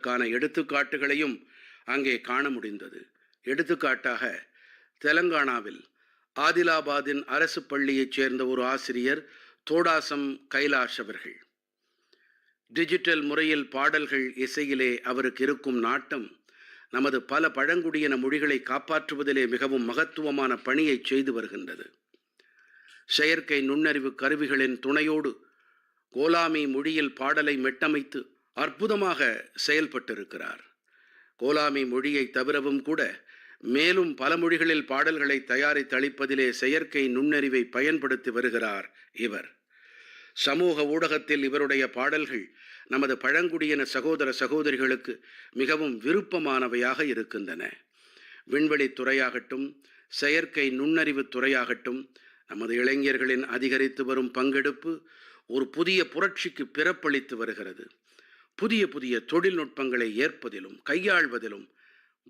கான எடுத்துக்காட்டுகளையும் அங்கே காண முடிந்தது. எடுத்துக்காட்டாக தெலங்கானாவில் ஆதிலாபாதின் அரசு பள்ளியைச் சேர்ந்த ஒரு ஆசிரியர் தோடாசம் கைலாஷ் அவர்கள். டிஜிட்டல் முறையில் பாடல்கள் இசையிலே அவருக்கு இருக்கும் நாட்டம் நமது பல பழங்குடியின மொழிகளை காப்பாற்றுவதிலே மிகவும் மகத்துவமான பணியை செய்து வருகின்றது. செயற்கை நுண்ணறிவு கருவிகளின் துணையோடு கோலாமி மொழியில் பாடலை மெட்டமைத்து அற்புதமாக செயல்பட்டிருக்கிறார். கோலாமி மொழியை தவிரவும் கூட மேலும் பல மொழிகளில் பாடல்களை தயாரித்தளிப்பதிலே செயற்கை நுண்ணறிவை பயன்படுத்தி வருகிறார் இவர். சமூக ஊடகத்தில் இவருடைய பாடல்கள் நமது பழங்குடியின சகோதர சகோதரிகளுக்கு மிகவும் விருப்பமானவையாக இருக்கின்றன. விண்வெளி துறையாகட்டும் செயற்கை நுண்ணறிவு துறையாகட்டும் நமது இளைஞர்களின் அதிகரித்து வரும் பங்கெடுப்பு ஒரு புதிய புரட்சிக்கு பிறப்பளித்து வருகிறது. புதிய புதிய தொழில்நுட்பங்களை ஏற்பதிலும் கையாள்வதிலும்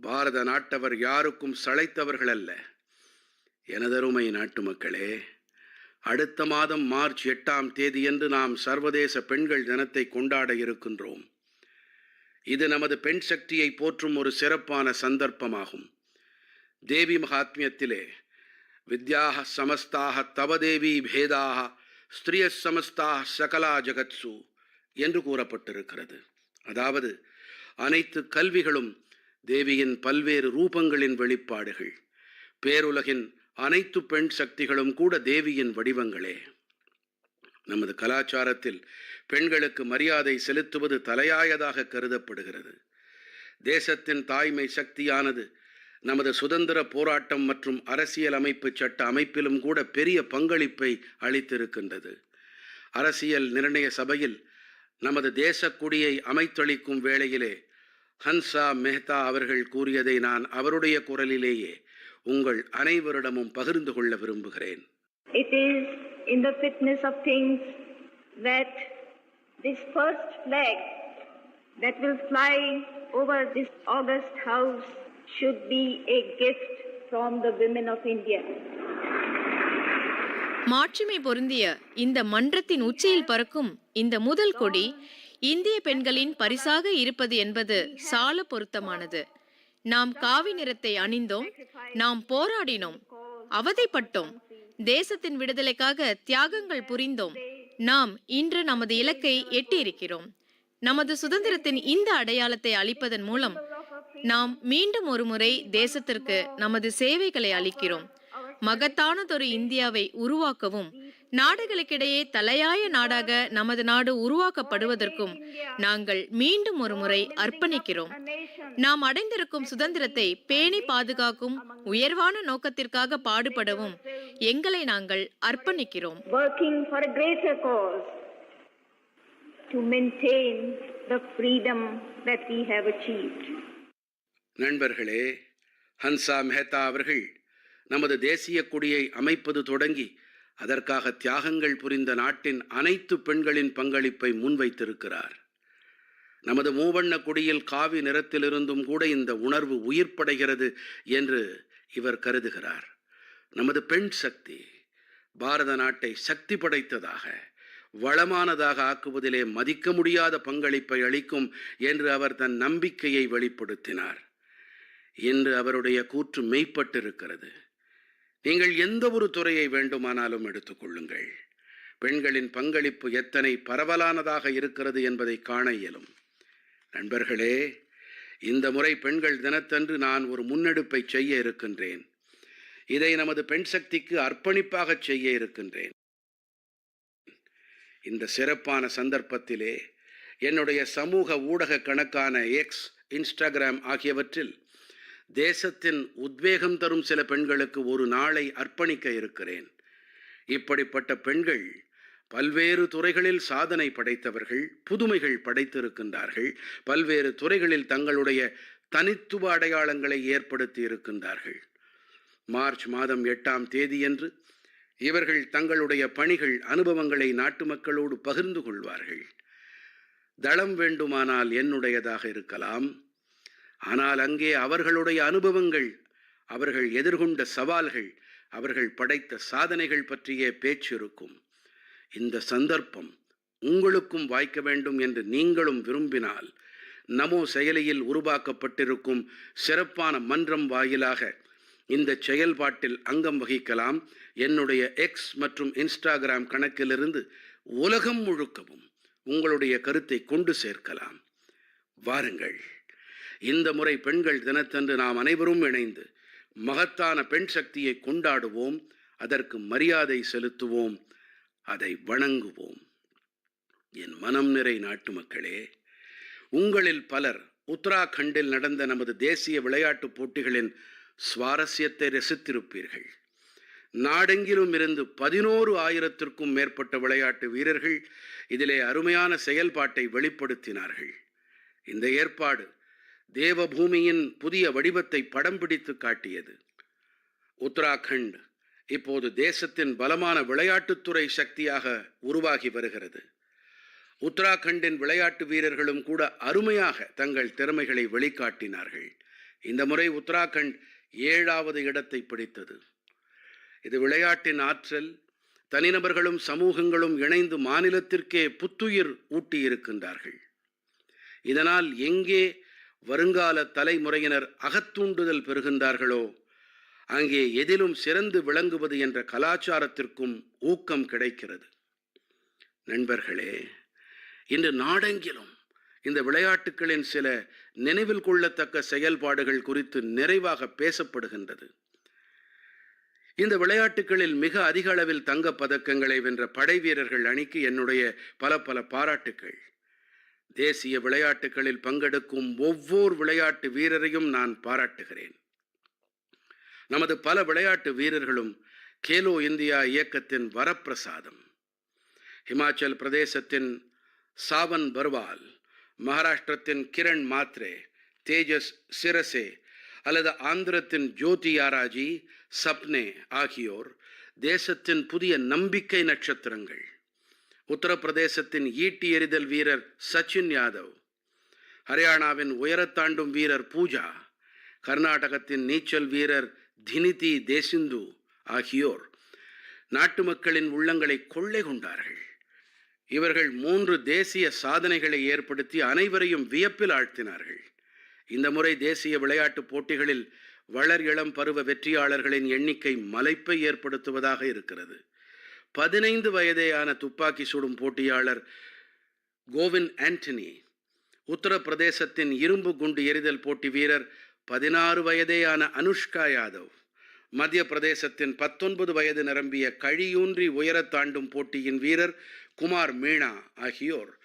பாரத நாட்டவர் யாருக்கும் சளைத்தவர்கள் அல்ல. எனதருமை நாட்டு மக்களே அடுத்த மாதம் மார்ச் எட்டாம் தேதியன்று நாம் சர்வதேச பெண்கள் தினத்தை கொண்டாட இருக்கின்றோம். இது நமது பெண் சக்தியை போற்றும் ஒரு சிறப்பான சந்தர்ப்பமாகும். தேவி மகாத்மியத்திலே வித்யாக சமஸ்தாக தவதேவி பேதாக ஸ்திரிய சமஸ்தாக சகலா ஜகத்சு என்று கூறப்பட்டிருக்கிறது. அதாவது அனைத்து கல்விகளும் தேவியின் பல்வேறு ரூபங்களின் வெளிப்பாடுகள். பேருலகின் அனைத்து பெண் சக்திகளும் கூட தேவியின் வடிவங்களே. நமது கலாச்சாரத்தில் பெண்களுக்கு மரியாதை செலுத்துவது தலையாயதாக கருதப்படுகிறது. தேசத்தின் தாய்மை சக்தியானது நமது சுதந்திர போராட்டம் மற்றும் அரசியல் அமைப்பு சட்ட அமைப்பிலும் கூட பெரிய பங்களிப்பை அளித்திருக்கின்றது. அரசியல் நிர்ணய சபையில் நமது தேசக்கொடியை அமைத்தளிக்கும் வேளையிலே ஹன்சா மெஹ்தா அவர்கள் கூறியதை நான் அவருடைய குரலிலேயே உங்கள் அனைவரிடமும் பகிர்ந்து கொள்ள விரும்புகிறேன் It is in the fitness of things that this first flag that will fly over this august house should be a gift from the women of India. மாட்சிமை பொருந்திய இந்த மன்றத்தின் உச்சியில் பறக்கும் இந்த முதல் கொடி இந்திய பெண்களின் பரிசாக இருப்பது என்பது சால பொருத்தமானது. நாம் காவி நிறத்தை அணிந்தோம் நாம் போராடினோம் அவதைப்பட்டோம் தேசத்தின் விடுதலைக்காக தியாகங்கள் புரிந்தோம் நாம் இன்று நமது இலக்கை எட்டியிருக்கிறோம். நமது சுதந்திரத்தின் இந்த அடையாளத்தை அளிப்பதன் மூலம் நாம் மீண்டும் ஒருமுறை தேசத்திற்கு நமது சேவைகளை அளிக்கிறோம். மகத்தானதொரு இந்தியாவை உருவாக்கவும் நாடுகளுக்கிடையே தலையாய நாடாக நமது நாடு உருவாக்கப்படுவதற்கும் நாங்கள் மீண்டும் ஒரு முறை அர்ப்பணிக்கிறோம் நாம் அடைந்திருக்கும் சுதந்திரத்தை பேணி பாதுகாக்கும் உயர்வான நோக்கத்திற்காக பாடுபடவும் எங்களை நாங்கள் அர்ப்பணிக்கிறோம். நண்பர்களே ஹன்சா மெஹ்தா அவர்கள் நமது தேசிய கொடியை அமைப்பது தொடங்கி அதற்காக தியாகங்கள் புரிந்த நாட்டின் அனைத்து பெண்களின் பங்களிப்பை முன்வைத்திருக்கிறார். நமது மூவண்ண கொடியில் காவி நிறத்திலிருந்தும் கூட இந்த உணர்வு உயிர்ப்படைகிறது என்று இவர் கருதுகிறார். நமது பெண் சக்தி பாரத நாட்டை சக்தி படைத்ததாக வளமானதாக ஆக்குவதிலே மதிக்க முடியாத பங்களிப்பை அளிக்கும் என்று அவர் தன் நம்பிக்கையை வெளிப்படுத்தினார். என்று அவருடைய கூற்று மெய்ப்பட்டிருக்கிறது. நீங்கள் எந்த ஒரு துறையை வேண்டுமானாலும் எடுத்துக்கொள்ளுங்கள். பெண்களின் பங்களிப்பு எத்தனை பரவலானதாக இருக்கிறது என்பதை காண இயலும். நண்பர்களே இந்த முறை பெண்கள் தினத்தன்று நான் ஒரு முன்னெடுப்பை செய்ய இருக்கின்றேன். இதை நமது பெண் சக்திக்கு அர்ப்பணிப்பாக செய்ய இருக்கின்றேன். இந்த சிறப்பான சந்தர்ப்பத்திலே என்னுடைய சமூக ஊடக கணக்கான எக்ஸ் இன்ஸ்டாகிராம் ஆகியவற்றில் தேசத்தின் உத்வேகம் தரும் சில பெண்களுக்கு ஒரு நாளை அர்ப்பணிக்க இருக்கிறேன். இப்படிப்பட்ட பெண்கள் பல்வேறு துறைகளில் சாதனை படைத்தவர்கள் புதுமைகள் படைத்திருக்கின்றார்கள். பல்வேறு துறைகளில் தங்களுடைய தனித்துவ அடையாளங்களை ஏற்படுத்தி இருக்கின்றார்கள். மார்ச் மாதம் எட்டாம் தேதியன்று இவர்கள் தங்களுடைய பணிகள் அனுபவங்களை நாட்டு மக்களோடு பகிர்ந்து கொள்வார்கள். தளம் வேண்டுமானால் என்னுடையதாக இருக்கலாம். ஆனால் அங்கே அவர்களுடைய அனுபவங்கள் அவர்கள் எதிர்கொண்ட சவால்கள் அவர்கள் படைத்த சாதனைகள் பற்றிய பேச்சு இருக்கும் இந்த சந்தர்ப்பம் உங்களுக்கும் வாய்க்க வேண்டும் என்று நீங்களும் விரும்பினால் நமோ செயலியில் உருவாக்கப்பட்டிருக்கும் சிறப்பான மன்றம் வாயிலாக இந்த செயல்பாட்டில் அங்கம் வகிக்கலாம். என்னுடைய எக்ஸ் மற்றும் இன்ஸ்டாகிராம் கணக்கிலிருந்து உலகம் முழுக்கவும் உங்களுடைய கருத்தை கொண்டு சேர்க்கலாம். வாருங்கள். இந்த முறை பெண்கள் தினத்தன்று நாம் அனைவரும் இணைந்து மகத்தான பெண் சக்தியை கொண்டாடுவோம் அதற்கு மரியாதை செலுத்துவோம் அதை வணங்குவோம். என் மனம் நிறை நாட்டு மக்களே உங்களில் பலர் உத்தராகண்டில் நடந்த நமது தேசிய விளையாட்டுப் போட்டிகளின் சுவாரஸ்யத்தை ரசித்திருப்பீர்கள். நாடெங்கிலும் இருந்து பதினோரு ஆயிரத்திற்கும் மேற்பட்ட விளையாட்டு வீரர்கள் இதிலே அருமையான செயல்பாட்டை வெளிப்படுத்தினார்கள். இந்த ஏற்பாடு தேவபூமியின் புதிய வடிவத்தை படம் பிடித்து காட்டியது. உத்தராகண்ட் இப்போது தேசத்தின் பலமான விளையாட்டுத்துறை சக்தியாக உருவாகி வருகிறது. உத்தராகண்டின் விளையாட்டு வீரர்களும் கூட அருமையாக தங்கள் திறமைகளை வெளிக்காட்டினார்கள். இந்த முறை உத்தராகண்ட் ஏழாவது இடத்தை பிடித்தது. இது விளையாட்டின் ஆற்றல் தனிநபர்களும் சமூகங்களும் இணைந்து மாநிலத்திற்கே புத்துயிர் ஊட்டியிருக்கின்றார்கள். இதனால் எங்கே வருங்கால தலைமுறையினர் அகத்தூண்டுதல் பெறுகின்றார்களோ? அங்கே எதிலும் சிறந்து விளங்குவது என்ற கலாச்சாரத்திற்கும் ஊக்கம் கிடைக்கிறது. நண்பர்களே இன்று நாடெங்கிலும் இந்த விளையாட்டுகளின் சில நினைவில் கொள்ளத்தக்க செயல்பாடுகள் குறித்து நிறைவாக பேசப்படுகின்றது. இந்த விளையாட்டுகளில் மிக அதிக அளவில் தங்கப் பதக்கங்களை வென்ற படை வீரர்கள் அணிக்கு என்னுடைய பல பல பாராட்டுக்கள். தேசிய விளையாட்டுகளில் பங்கெடுக்கும் ஒவ்வொரு விளையாட்டு வீரரையும் நான் பாராட்டுகிறேன். நமது பல விளையாட்டு வீரர்களும் கேலோ இந்தியா இயக்கத்தின் வரப்பிரசாதம். ஹிமாச்சல் பிரதேசத்தின் சாவன் பர்வால் மகாராஷ்டிரத்தின் கிரண் மாத்ரே தேஜஸ் சிரசே அல்லது ஆந்திரத்தின் ஜோதி யாராஜி சப்னே ஆகியோர் தேசத்தின் புதிய நம்பிக்கை நட்சத்திரங்கள். உத்தரப்பிரதேசத்தின் ஈட்டி எறிதல் வீரர் சச்சின் யாதவ் ஹரியானாவின் உயரத்தாண்டும் வீரர் பூஜா கர்நாடகத்தின் நீச்சல் வீரர் தினிதி தேசிந்து ஆகியோர் நாட்டு மக்களின் உள்ளங்களை கொள்ளை கொண்டார்கள். இவர்கள் மூன்று தேசிய சாதனைகளை ஏற்படுத்தி அனைவரையும் வியப்பில் ஆழ்த்தினார்கள். இந்த முறை தேசிய விளையாட்டுப் போட்டிகளில் வளர் இளம் பருவ வெற்றியாளர்களின் எண்ணிக்கை மலைப்பை ஏற்படுத்துவதாக இருக்கிறது. பதினைந்து வயதேயான துப்பாக்கி சுடும் போட்டியாளர் கோவிந்த் ஆண்டனி உத்தரப்பிரதேசத்தின் இரும்பு குண்டு எறிதல் போட்டி வீரர் பதினாறு வயதேயான அனுஷ்கா யாதவ் மத்திய பிரதேசத்தின் பத்தொன்பது வயது நிரம்பிய கழியூன்றி உயரத் தாண்டும் போட்டியின் வீரர் குமார் மீனா ஆகியோர்.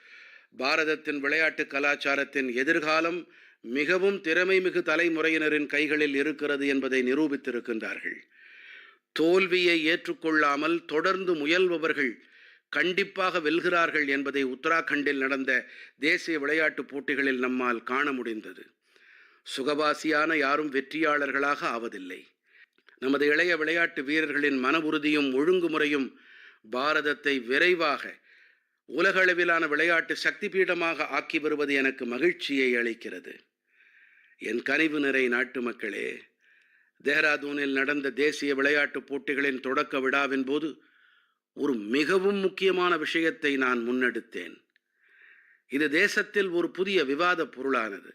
பாரதத்தின் விளையாட்டு கலாச்சாரத்தின் எதிர்காலம் மிகவும் திறமைமிகு தலைமுறையினரின் கைகளில் இருக்கிறது என்பதை நிரூபித்திருக்கின்றார்கள். தோல்வியை ஏற்றுக்கொள்ளாமல் தொடர்ந்து முயல்பவர்கள் கண்டிப்பாக வெல்கிறார்கள் என்பதை உத்தராகண்டில் நடந்த தேசிய விளையாட்டுப் போட்டிகளில் நம்மால் காண முடிந்தது. சுகவாசியான யாரும் வெற்றியாளர்களாக ஆவதில்லை. நமது இளைய விளையாட்டு வீரர்களின் மன உறுதியும் ஒழுங்குமுறையும் பாரதத்தை விரைவாக உலகளவிலான விளையாட்டு சக்தி பீடமாக ஆக்கி வருவது எனக்கு மகிழ்ச்சியை அளிக்கிறது. என் கனிவு நிறை நாட்டு மக்களே தேஹராதூனில் நடந்த தேசிய விளையாட்டுப் போட்டிகளின் தொடக்க விழாவின் போது ஒரு மிகவும் முக்கியமான விஷயத்தை நான் முன்னெடுத்தேன். இது தேசத்தில் ஒரு புதிய விவாத பொருளானது.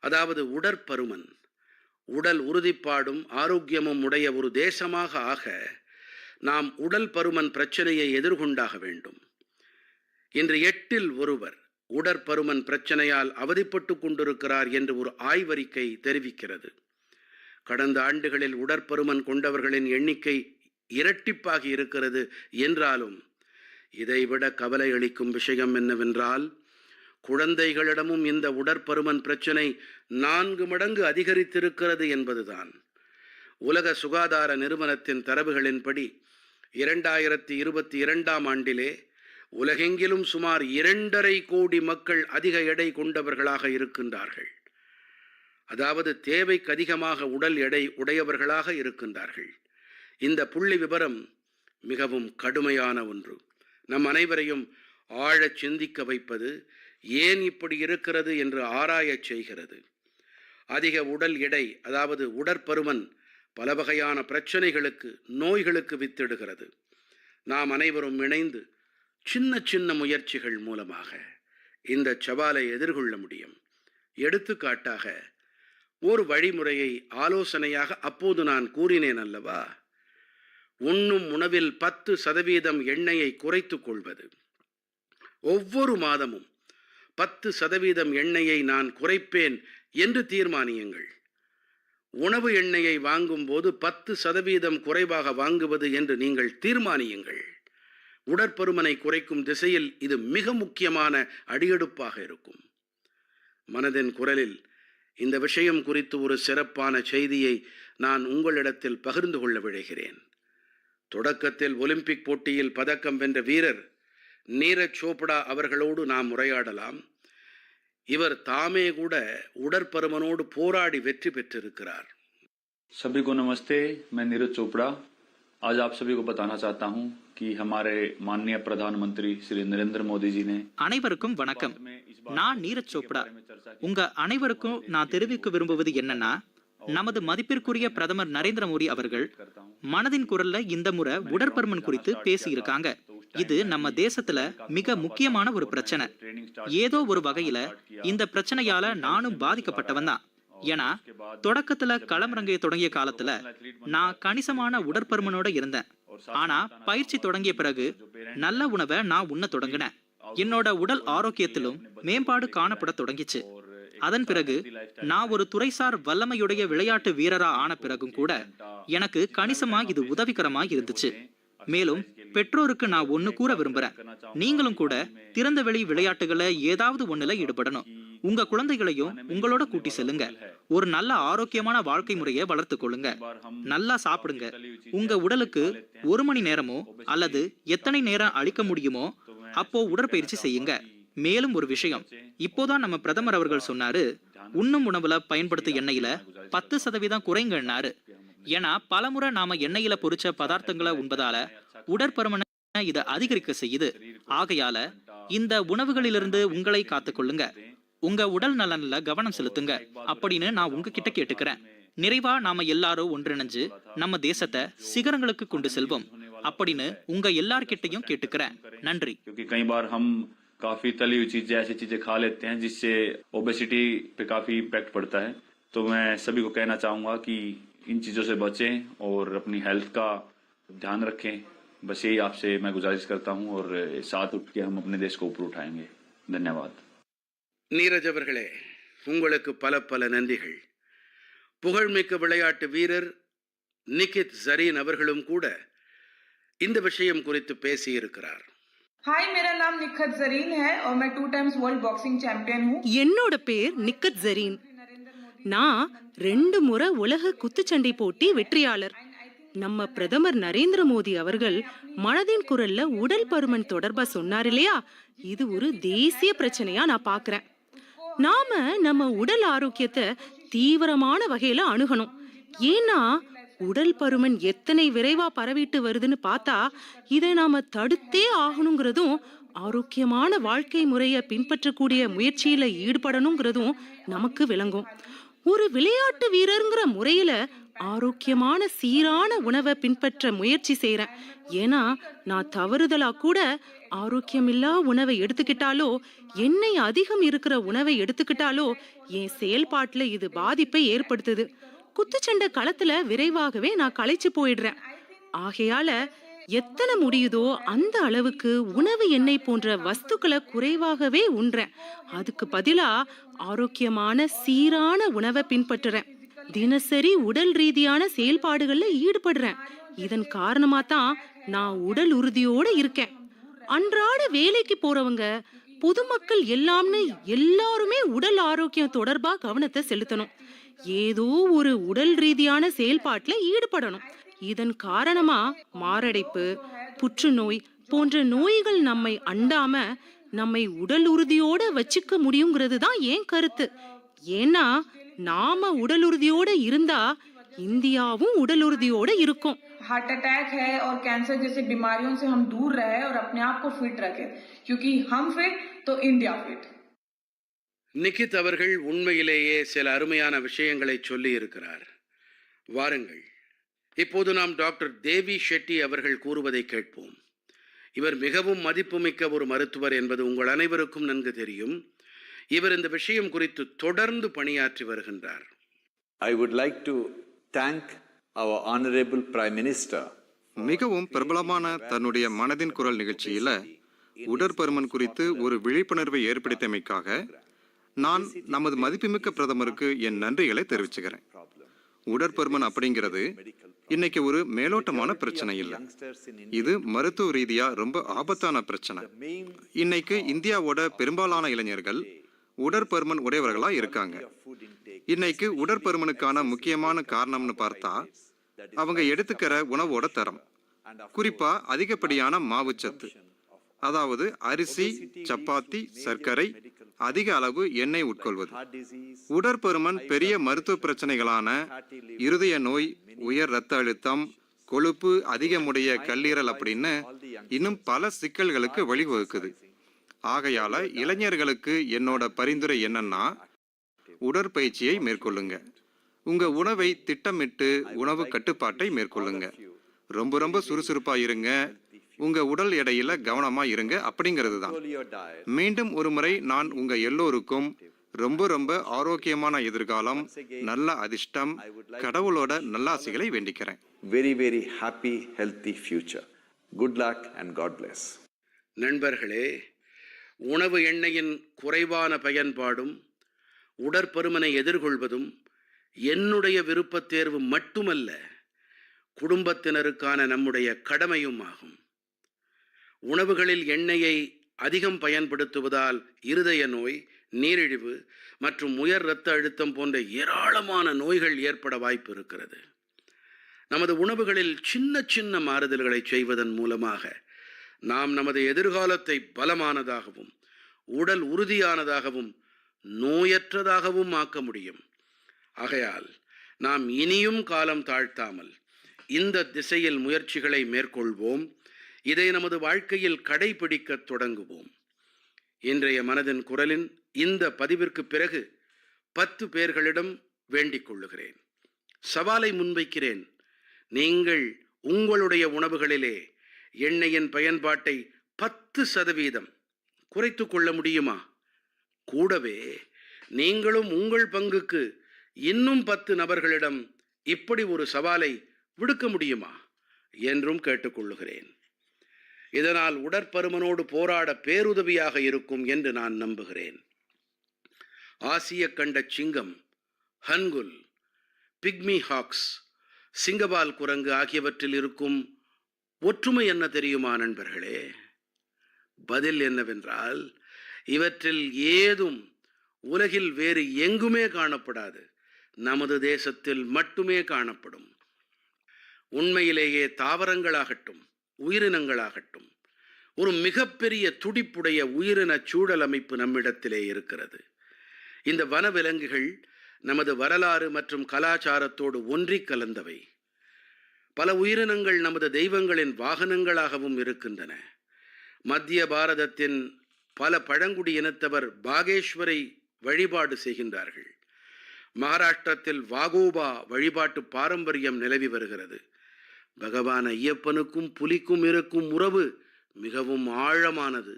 அதாவது உடற்பருமன். உடல் உறுதிப்பாடும் ஆரோக்கியமும் உடைய ஒரு தேசமாக ஆக நாம் உடல் பருமன் பிரச்சனையை எதிர்கொண்டாக வேண்டும். இன்று எட்டில் ஒருவர் உடற்பருமன் பிரச்சனையால் அவதிப்பட்டு கொண்டிருக்கிறார் என்று ஒரு ஆய்வறிக்கை தெரிவிக்கிறது. கடந்த ஆண்டுகளில் உடற்பருமன் கொண்டவர்களின் எண்ணிக்கை இரட்டிப்பாகி இருக்கிறது என்றாலும் இதைவிட கவலை அளிக்கும் விஷயம் என்னவென்றால் குழந்தைகளிடமும் இந்த உடற்பருமன் பிரச்சனை நான்கு மடங்கு அதிகரித்திருக்கிறது என்பதுதான். உலக சுகாதார நிறுவனத்தின் தரவுகளின்படி இரண்டாயிரத்தி இருபத்தி இரண்டாம் ஆண்டிலே உலகெங்கிலும் சுமார் இரண்டரை கோடி மக்கள் அதிக எடை கொண்டவர்களாக இருக்கின்றார்கள். அதாவது தேவைக்கு அதிகமாக உடல் எடை உடையவர்களாக இருக்கின்றார்கள். இந்த புள்ளி விவரம் மிகவும் கடுமையான ஒன்று. நம் அனைவரையும் ஆழச் சிந்திக்க வைப்பது ஏன் இப்படி இருக்கிறது என்று ஆராயச் செய்கிறது. அதிக உடல் எடை அதாவது உடற்பருமன் பல வகையான பிரச்சனைகளுக்கு நோய்களுக்கு வித்திடுகிறது. நாம் அனைவரும் இணைந்து சின்ன சின்ன முயற்சிகள் மூலமாக இந்த சவாலை எதிர்கொள்ள முடியும். எடுத்துக்காட்டாக ஒரு வழிமுறையை ஆலோசனையாக அப்போது நான் கூறினேன் அல்லவா? உண்ணும் உணவில் பத்து சதவீதம் எண்ணெயை குறைத்து கொள்வது. ஒவ்வொரு மாதமும் பத்து சதவீதம் எண்ணெயை நான் குறைப்பேன் என்று தீர்மானியுங்கள். உணவு எண்ணெயை வாங்கும்போது பத்து சதவீதம் குறைவாக வாங்குவது என்று நீங்கள் தீர்மானியுங்கள். உடற்பருமனை குறைக்கும் திசையில் இது மிக முக்கியமான அடியெடுப்பாக இருக்கும். மனதின் குரலில் இந்த விஷயம் குறித்து ஒரு சிறப்பான செய்தியை நான் உங்களிடத்தில் பகிர்ந்து கொள்ள விழைகிறேன். தொடக்கத்தில் ஒலிம்பிக் போட்டியில் பதக்கம் வென்ற வீரர் நீரஜ் சோப்டா அவர்களோடு நாம் உரையாடலாம். இவர் தாமே கூட உடற்பருமனோடு போராடி வெற்றி பெற்றிருக்கிறார். சபிகோ நமஸ்தே. மே நீரஜ் சோப்டா आज आप सभी को बताना चाहता हूं कि हमारे माननीय प्रधानमंत्री श्री नरेंद्र मोदी जी ने அனைவருக்கும் வணக்கம் நான் நீரஜ் சோப்டா உங்க அனைவருக்கும் நான் தெரிவிக்க விரும்புவது என்னன்னா நமது மதிப்பிற்குரிய பிரதமர் நரேந்திர மோடி அவர்கள் மனதின் குரல்ல இந்த முறை உடற்பருமன் குறித்து பேசியிருக்காங்க இது நம்ம தேசத்துல மிக முக்கியமான ஒரு பிரச்சனை ஏதோ ஒரு வகையில இந்த பிரச்சனையால நானும் பாதிக்கப்பட்டவன் தான் ஏன்னா தொடக்கத்துல களமிறங்க தொடங்கிய காலத்துல நான் கணிசமான உடற்பருமனோட இருந்தேன். ஆனா பயிற்சி தொடங்கிய பிறகு நல்ல உணவை நான் உண்ண தொடங்கினேன். என்னோட உடல் ஆரோக்கியத்திலும் மேம்பாடு காணப்பட தொடங்கிச்சு. அதன் பிறகு நான் ஒரு துறைசார் வல்லமையுடைய விளையாட்டு வீரரா ஆன பிறகும் கூட எனக்கு கணிசமா இது உதவிகரமா இருந்துச்சு. மேலும் பெற்றோருக்கு நான் ஒண்ணு கூற விரும்புறேன். நீங்களும் கூட திறந்த வெளி விளையாட்டுகளை ஏதாவது ஒண்ணுல ஈடுபடணும். உங்க குழந்தைகளையும் உங்களோட கூட்டி செல்லுங்க. ஒரு நல்ல ஆரோக்கியமான வாழ்க்கை முறையை வளர்த்து கொள்ளுங்க. நல்லா சாப்பிடுங்க. உங்க உடலுக்கு ஒரு மணி நேரமோ அல்லது எத்தனை நேரம் அளிக்க முடியுமோ அப்போ உடற்பயிற்சி செய்யுங்க. மேலும் ஒரு விஷயம். இப்போதான் நம்ம பிரதமர் அவர்கள் சொன்னாரு உண்ணும் உணவுல பயன்படுத்தும் எண்ணெயில பத்து சதவீதம் குறைங்கன்னாரு. ஏன்னா பலமுறை நாம எண்ணெயில பொரிச்ச பதார்த்தங்களை உண்பதால உடற்பருமனை இதை அதிகரிக்க செய்யுது. ஆகையால இந்த உணவுகளிலிருந்து உங்களை காத்துக்கொள்ளுங்க உங்க உடல் நலன்ல கவனம் செலுத்துங்க அப்படின்னு நான் உங்ககிட்ட கேட்டுக்கிறேன் நிறைவா நாம எல்லாரும் ஒன்றிணைஞ்சு நம்ம தேசத்தை சிகரங்களுக்கு கொண்டு செல்வோம் அப்படின்னு உங்க எல்லார்கிட்டையும் கேட்டுக்கிறேன் நன்றி क्योंकि कई बार हम काफी तली हुई चीजें ऐसी चीजें खा लेते हैं जिससे ओबेसिटी पे काफी इम्पैक्ट पड़ता है तो मैं सभी को कहना चाहूंगा कि इन चीजों से बचें और अपनी हेल्थ का ध्यान रखें बस यही आपसे मैं गुजारिश करता हूं और साथ उठ के हम अपने देश को ऊपर उठाएंगे धन्यवाद நீரஜ் அவர்களே உங்களுக்கு பல பல நன்றிகள் புகழ்மிக்க விளையாட்டு வீரர் நிகித் ஜரீன் அவர்களும் கூட இந்த விஷயம் குறித்து பேசியிருக்கிறார் हाय मेरा नाम निखत जरीन है और मैं two times world boxing champion हूँ என்னோட பேர் நிக்கத் ஜரீன் நான் ரெண்டு முறை உலக குத்துச்சண்டை போட்டி வெற்றியாளர் நம்ம பிரதமர் நரேந்திர மோடி அவர்கள் மனதின் குரல்ல உடல் பருமன் தொடர்பா சொன்னார் இல்லையா இது ஒரு தேசிய பிரச்சனையா நான் பாக்குறேன் நாம நம்ம உடல் ஆரோக்கியத்தை தீவிரமான வகையில அணுகணும். ஏன்னா உடல் பருமன் எத்தனை விரைவா பரவிட்டு வருதுன்னு பார்த்தா இதை நாம தடுத்தே ஆகணுங்கிறதும் ஆரோக்கியமான வாழ்க்கை முறையை பின்பற்றக்கூடிய முயற்சியில ஈடுபடணுங்கிறதும் நமக்கு விளங்கும். ஒரு விளையாட்டு வீரருங்கிற முறையில ஆரோக்கியமான சீரான உணவை பின்பற்ற முயற்சி செய்கிறேன் ஏன்னா நான் தவறுதலா கூட ஆரோக்கியமில்லா உணவை எடுத்துக்கிட்டாலோ எண்ணெய் அதிகம் இருக்கிற உணவை எடுத்துக்கிட்டாலோ என் செயல்பாட்டில் இது பாதிப்பை ஏற்படுத்துது. குத்துச்சண்டை களத்துல விரைவாகவே நான் களைச்சு போயிடுறேன். ஆகையால எத்தனை முடியுதோ அந்த அளவுக்கு உணவு எண்ணெய் போன்ற வஸ்துக்களை குறைவாகவே உண்றேன். அதுக்கு பதிலா ஆரோக்கியமான சீரான உணவை பின்பற்றுறேன். தினசரி உடல் ரீதியான செயல்பாடுகள்ல ஈடுபடுறேன். இதன் காரணமா தான் நான் உடல் உறுதியோட இருக்கேன். அன்றாட வேலைக்கு போறவங்க பொதுமக்கள் எல்லாம்னு எல்லாருமே உடல் ஆரோக்கியம் தொடர்பா கவனத்தை செலுத்தணும். ஏதோ ஒரு உடல் ரீதியான செயல்பாட்டுல ஈடுபடணும். இதன் காரணமா மாரடைப்பு புற்றுநோய் போன்ற நோய்கள் நம்மை அண்டாம நம்மை உடல் உறுதியோட வச்சுக்க முடியுங்கிறது தான் ஏன் கருத்து. ஏன்னா நாம உடல் உறுதியோட இருந்தா இந்தியாவும் உடல் உறுதியோட இருக்கும் हार्ट अटैक है और कैंसर जैसी बीमारियों से हम दूर रहे और अपने आप को फिट रखें क्योंकि हम फिट तो इंडिया फिट நிகித் அவர்கள் உண்மையிலேயே சில அருமையான விஷயங்களை சொல்லி இருக்கிறார் வாருங்கள் இப்போது நாம் டாக்டர் தேவி ஷெட்டி அவர்கள் கூறுவதை கேட்போம் இவர் மிகவும் மதிப்புமிக்க ஒரு மருத்துவர் என்பது உங்கள் அனைவருக்கும் நன்கு தெரியும் இவர் இந்த விஷயம் குறித்து தொடர்ந்து பணியாற்றி வருகின்றார். I would like to thank our Honorable Prime Minister. மிகவும் பிரபலமான தன்னுடைய மனதின் குரல் நிகழ்ச்சியில உடற்பருமன் குறித்து ஒரு விழிப்புணர்வை ஏற்படுத்தியமைக்காக நான் நமது மதிப்புமிக்க பிரதமருக்கு என் நன்றிகளை தெரிவிச்சுக்கிறேன். உடற்பருமன் அப்படிங்கிறது இன்னைக்கு ஒரு மேலோட்டமான பிரச்சனை இல்லை. இது மருத்துவ ரீதியா ரொம்ப ஆபத்தான பிரச்சனை. இன்னைக்கு இந்தியாவோட பெரும்பாலான இளைஞர்கள் உடற்பருமன் உடையவர்களா இருக்காங்க. இன்னைக்கு உடற்பருமனுக்கான முக்கியமான காரணம்னு பார்த்தா அவங்க எடுத்துக்கிற உணவோட தரம். குறிப்பா அதிகப்படியான மாவுச்சத்து அதாவது அரிசி சப்பாத்தி சர்க்கரை அதிக அளவு எண்ணெய் உட்கொள்வது. உடற்பருமன் பெரிய மருத்துவ பிரச்சனைகளான இருதய நோய் உயர் இரத்த அழுத்தம் கொழுப்பு அதிகமுடைய கல்லீரல் அப்படின்னு இன்னும் பல சிக்கல்களுக்கு வழிவகுக்குது. ஆகையால இளைஞர்களுக்கு என்னோட பரிந்துரை என்னன்னா உடற்பயிற்சியை மேற்கொள்ளுங்க. உங்க உணவை திட்டமிட்டு உணவு கட்டுப்பாட்டை மேற்கொள்ளுங்க. ரொம்ப ரொம்ப சுறுசுறுப்பா இருங்க. உங்க உடல் எடையில கவனமா இருங்க அப்படிங்கிறது தான். மீண்டும் ஒரு முறை நான் உங்க எல்லோருக்கும் ரொம்ப ரொம்ப ஆரோக்கியமான எதிர்காலம் நல்ல அதிர்ஷ்டம் கடவுளோட நல்லாசிகளை வேண்டிக்கிறேன். Very, very happy, healthy future. Good luck and God bless. நண்பர்களே உணவு எண்ணெயின் குறைவான பயன்பாடும் உடற்பருமனை எதிர்கொள்வதும் என்னுடைய விருப்பத் தேர்வு மட்டுமல்ல குடும்பத்தினருக்கான நம்முடைய கடமையும் ஆகும். உணவுகளில் எண்ணெயை அதிகம் பயன்படுத்துவதால் இருதய நோய் நீரிழிவு மற்றும் உயர் இரத்த அழுத்தம் போன்ற ஏராளமான நோய்கள் ஏற்பட வாய்ப்பு இருக்கிறது. நமது உணவுகளில் சின்ன சின்ன மாறுதல்களை செய்வதன் மூலமாக நாம் நமது எதிர்காலத்தை பலமானதாகவும் உடல் உறுதியானதாகவும் நோயற்றதாகவும் ஆக்க முடியும். ஆகையால் நாம் இனியும் காலம் தாழ்த்தாமல் இந்த திசையில் முயற்சிகளை மேற்கொள்வோம். இதை நமது வாழ்க்கையில் கடைபிடிக்கத் தொடங்குவோம். இன்றைய மனதின் குரலின் இந்த பதிவிற்கு பிறகு பத்து பேர்களிடம் வேண்டிக் கொள்ளுகிறேன். சவாலை முன்வைக்கிறேன். நீங்கள் உங்களுடைய உணவுகளிலே எண்ணெயின் பயன்பாட்டை பத்து சதவீதம் குறைத்து கொள்ள முடியுமா? கூடவே நீங்களும் உங்கள் பங்குக்கு இன்னும் பத்து நபர்களிடம் இப்படி ஒரு சவாலை விடுக்க முடியுமா? என்றும் கேட்டுக்கொள்ளுகிறேன் இதனால் உடற்பருமனோடு போராட பேருதவியாக இருக்கும் என்று நான் நம்புகிறேன். ஆசிய கண்ட சிங்கம் ஹன்குல் பிக்மி ஹாக்ஸ் சிங்கபால் குரங்கு ஆகியவற்றில் இருக்கும் ஒற்றுமை என்ன தெரியுமா நண்பர்களே? பதில் என்னவென்றால் இவற்றில் ஏதும் உலகில் வேறு எங்குமே காணப்படாது. நமது தேசத்தில் மட்டுமே காணப்படும். உண்மையிலேயே தாவரங்களாகட்டும் உயிரினங்களாகட்டும் ஒரு மிகப்பெரிய துடிப்புடைய உயிரின சூழல் அமைப்பு நம்மிடத்திலே இருக்கிறது. இந்த வனவிலங்குகள் நமது வரலாறு மற்றும் கலாச்சாரத்தோடு ஒன்றிக் கலந்தவை. பல உயிரினங்கள் நமது தெய்வங்களின் வாகனங்களாகவும் இருக்கின்றன. மத்திய பாரதத்தின் பல பழங்குடி இனத்தவர் பாகேஸ்வரை வழிபாடு செய்கின்றார்கள். மகாராஷ்டிரத்தில் வாகோபா வழிபாட்டு பாரம்பரியம் நிலவி வருகிறது. பகவான் ஐயப்பனுக்கும் புலிக்கும் இருக்கும் உறவு மிகவும் ஆழமானது.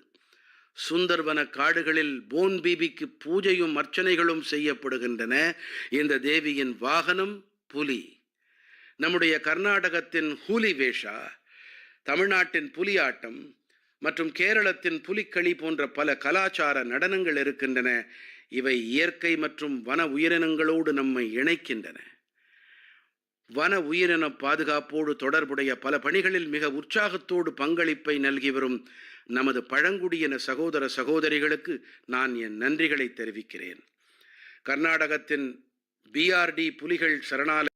சுந்தர்வன காடுகளில் போன் பீபிக்கு பூஜையும் அர்ச்சனைகளும் செய்யப்படுகின்றன. இந்த தேவியின் வாகனம் புலி. நம்முடைய கர்நாடகத்தின் ஹூலி வேஷா தமிழ்நாட்டின் புலியாட்டம் மற்றும் கேரளத்தின் புலிக்களி போன்ற பல கலாச்சார நடனங்கள் இருக்கின்றன. இவை இயற்கை மற்றும் வன உயிரினங்களோடு நம்மை இணைக்கின்றன. வன உயிரின பாதுகாப்போடு தொடர்புடைய பல பணிகளில் மிக உற்சாகத்தோடு பங்களிப்பை நல்கி வரும் நமது பழங்குடியின சகோதர சகோதரிகளுக்கு நான் என் நன்றிகளை தெரிவிக்கிறேன். கர்நாடகத்தின் பிஆர்டி புலிகள் சரணாலயம்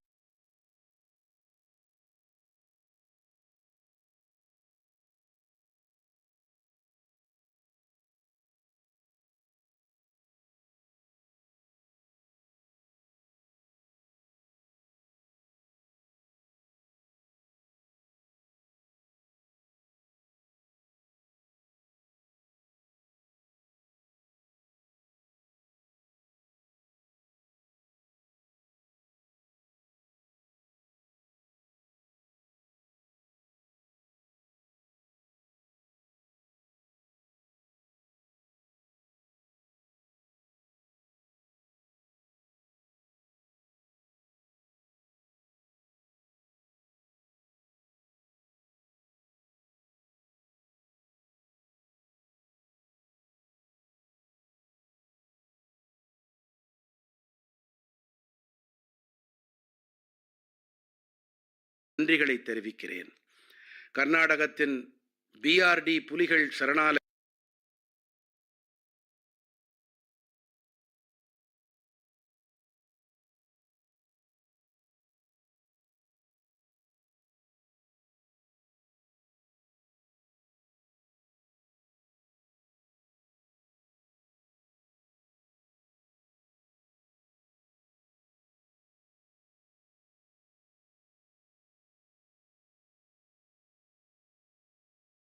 நன்றிகளை தெரிவிக்கிறேன். கர்நாடகத்தின் பிஆர்டி புலிகள் சரணாலய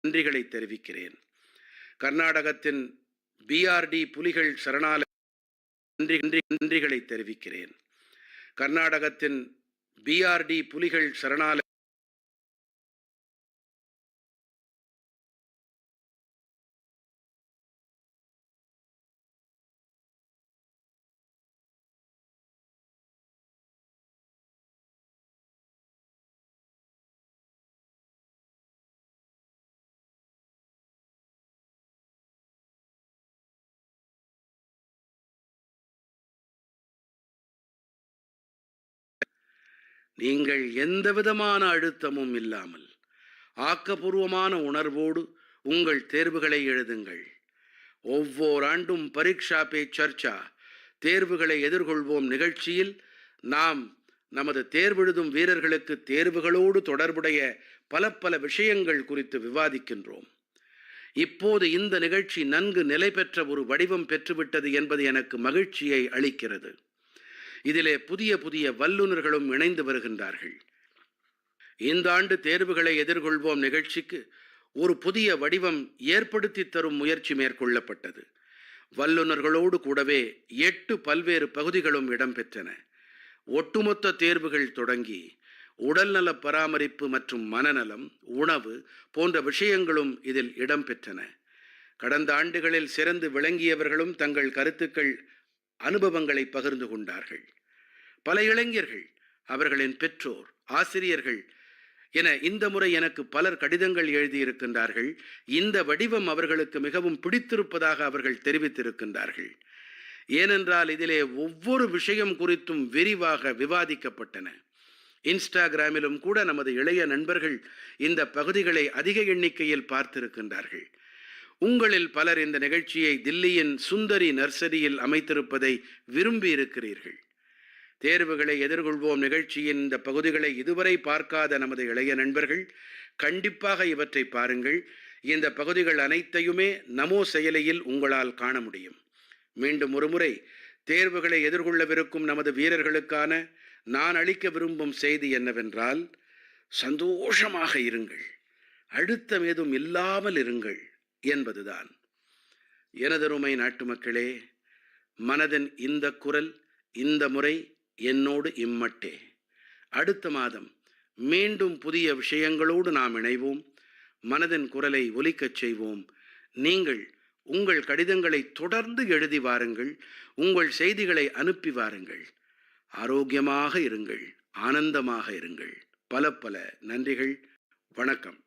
நன்றிகளை தெரிவிக்கிறேன். கர்நாடகத்தின் பிஆர்டி புலிகள் சரணாலய நன்றி நன்றி நன்றிகளை தெரிவிக்கிறேன். கர்நாடகத்தின் பிஆர்டி புலிகள் சரணாலய நீங்கள் எந்தவிதமான அழுத்தமும் இல்லாமல் ஆக்கப்பூர்வமான உணர்வோடு உங்கள் தேர்வுகளை எழுதுங்கள். ஒவ்வொரு ஆண்டும் பரீட்சா பே சர்ச்சா தேர்வுகளை எதிர்கொள்வோம் நிகழ்ச்சியில் நாம் நமது தேர்வெழுதும் வீரர்களுக்கு தேர்வுகளோடு தொடர்புடைய பல பல விஷயங்கள் குறித்து விவாதிக்கின்றோம். இப்போது இந்த நிகழ்ச்சி நன்கு நிலை பெற்ற ஒரு வடிவம் பெற்றுவிட்டது என்பது எனக்கு மகிழ்ச்சியை அளிக்கிறது. இதிலே புதிய புதிய வல்லுநர்களும் இணைந்து வருகின்றார்கள். இந்த ஆண்டு தேர்வுகளை எதிர்கொள்வோம் நிகழ்ச்சிக்கு ஒரு புதிய வடிவம் ஏற்படுத்தி தரும் முயற்சி மேற்கொள்ளப்பட்டது. வல்லுநர்களோடு கூடவே எட்டு பல்வேறு பகுதிகளும் இடம்பெற்றன. ஒட்டுமொத்த தேர்வுகள் தொடங்கி உடல்நல பராமரிப்பு மற்றும் மனநலம் உணவு போன்ற விஷயங்களும் இதில் இடம்பெற்றன. கடந்த ஆண்டுகளில் சிறந்து விளங்கியவர்களும் தங்கள் கருத்துக்கள் அனுபவங்களை பகிர்ந்து கொண்டார்கள். பல இளைஞர்கள் அவர்களின் பெற்றோர் ஆசிரியர்கள் என இந்த முறை எனக்கு பலர் கடிதங்கள் எழுதியிருக்கின்றார்கள். இந்த வடிவம் அவர்களுக்கு மிகவும் பிடித்திருப்பதாக அவர்கள் தெரிவித்திருக்கின்றார்கள். ஏனென்றால் இதிலே ஒவ்வொரு விஷயம் குறித்தும் விரிவாக விவாதிக்கப்பட்டன. இன்ஸ்டாகிராமிலும் கூட நமது இளைய நண்பர்கள் இந்த பகுதிகளை அதிக எண்ணிக்கையில் பார்த்திருக்கின்றார்கள். உங்களில் பலர் இந்த நிகழ்ச்சியை தில்லியின் சுந்தரி நர்சரியில் அமைத்திருப்பதை விரும்பி இருக்கிறீர்கள் தேர்வுகளை எதிர்கொள்வோம் நிகழ்ச்சியின் இந்த பகுதிகளை இதுவரை பார்க்காத நமது இளைய நண்பர்கள் கண்டிப்பாக இவற்றை பாருங்கள். இந்த பகுதிகள் அனைத்தையுமே நமோ செயலியில் உங்களால் காண முடியும். மீண்டும் ஒருமுறை தேர்வுகளை எதிர்கொள்ளவிருக்கும் நமது வீரர்களுக்கான நான் அளிக்க விரும்பும் செய்தி என்னவென்றால் சந்தோஷமாக இருங்கள். அழுத்தம் ஏதும் இல்லாமல் இருங்கள். என்பதுதான். எனதருமை நாட்டு மக்களே மனதின் இந்த குரல் இந்த முறை என்னோடு இம்மட்டே. அடுத்த மாதம் மீண்டும் புதிய விஷயங்களோடு நாம் இணைவோம். மனதின் குரலை ஒலிக்கச் செய்வோம். நீங்கள் உங்கள் கடிதங்களை தொடர்ந்து எழுதி வாருங்கள். உங்கள் செய்திகளை அனுப்பி வாருங்கள். ஆரோக்கியமாக இருங்கள். ஆனந்தமாக இருங்கள். பல பல நன்றிகள். வணக்கம்.